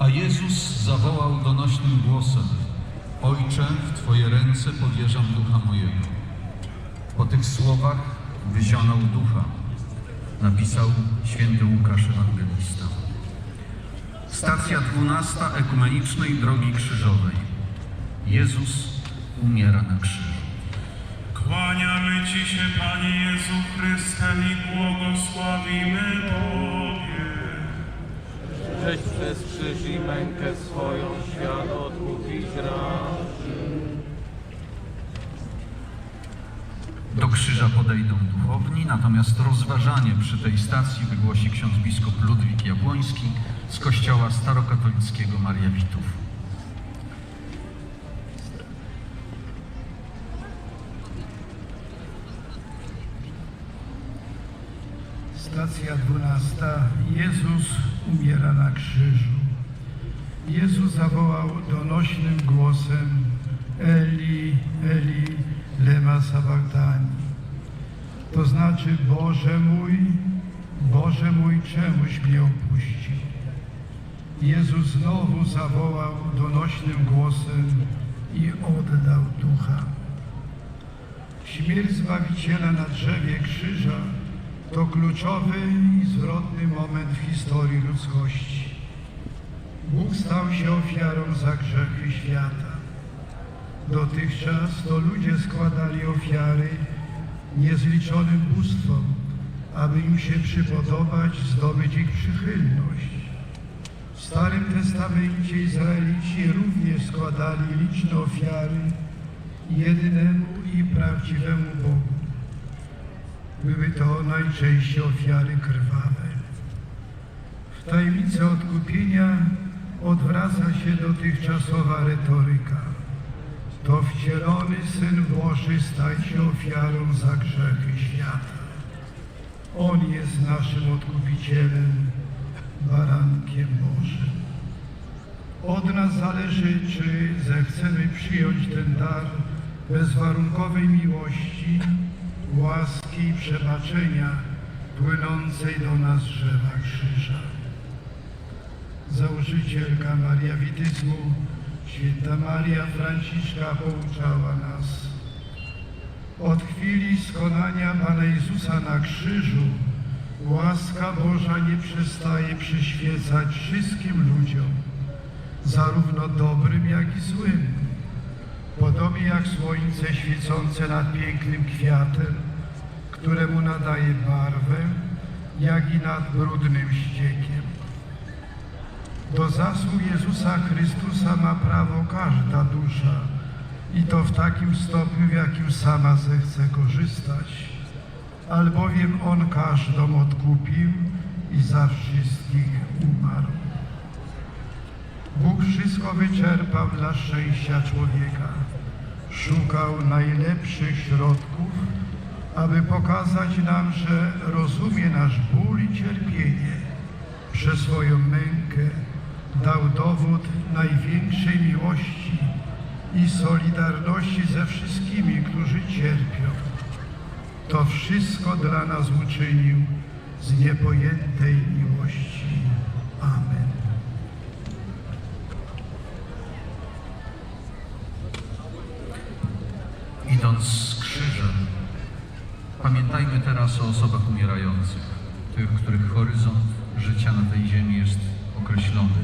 A Jezus zawołał donośnym głosem: Ojcze, w Twoje ręce powierzam ducha mojego. Po tych słowach wyzionął ducha, napisał święty Łukasz Ewangelista. Stacja dwunasta ekumenicznej drogi krzyżowej. Jezus umiera na krzyżu. Kłaniamy Ci się, Panie Jezu Chryste, i błogosławimy Tobie. Żeś przez krzyż i mękę swoją świat odkupić. Do krzyża podejdą duchowni, natomiast rozważanie przy tej stacji wygłosi ksiądz biskup Ludwik Jabłoński z kościoła starokatolickiego Mariawitów. Stacja dwunasta. Jezus umiera na krzyżu. Jezus zawołał donośnym głosem Eli, Eli, lema sabachthani. To znaczy Boże mój, Boże mój, czemuś mnie opuścił. Jezus znowu zawołał donośnym głosem i oddał ducha. Śmierć Zbawiciela na drzewie krzyża to kluczowy i zwrotny moment w historii ludzkości. Bóg stał się ofiarą za grzechy świata. Dotychczas to ludzie składali ofiary niezliczonym bóstwom, aby im się przypodobać, zdobyć ich przychylność. W Starym Testamencie Izraelici również składali liczne ofiary jedynemu i prawdziwemu Bogu. Były to najczęściej ofiary krwawe. W tajemnicy odkupienia odwraca się dotychczasowa retoryka. To wcielony Syn Boży staje się ofiarą za grzechy świata. On jest naszym odkupicielem, barankiem Bożym. Od nas zależy, czy zechcemy przyjąć ten dar bezwarunkowej miłości, łaski i przebaczenia płynącej do nas drzewa krzyża. Założycielka mariawityzmu, święta Maria Franciszka pouczała nas. Od chwili skonania Pana Jezusa na krzyżu łaska Boża nie przestaje przyświecać wszystkim ludziom, zarówno dobrym, jak i złym. Podobnie jak słońce świecące nad pięknym kwiatem, któremu nadaje barwę, jak i nad brudnym ściekiem. Do zasług Jezusa Chrystusa ma prawo każda dusza i to w takim stopniu, w jakim sama zechce korzystać, albowiem On każdą odkupił i za wszystkich umarł. Bóg wszystko wyczerpał dla szczęścia człowieka. Szukał najlepszych środków, aby pokazać nam, że rozumie nasz ból i cierpienie. Przez swoją mękę dał dowód największej miłości i solidarności ze wszystkimi, którzy cierpią. To wszystko dla nas uczynił z niepojętej miłości. Amen. idąc z krzyżem, pamiętajmy teraz o osobach umierających, tych, których horyzont życia na tej ziemi jest określony.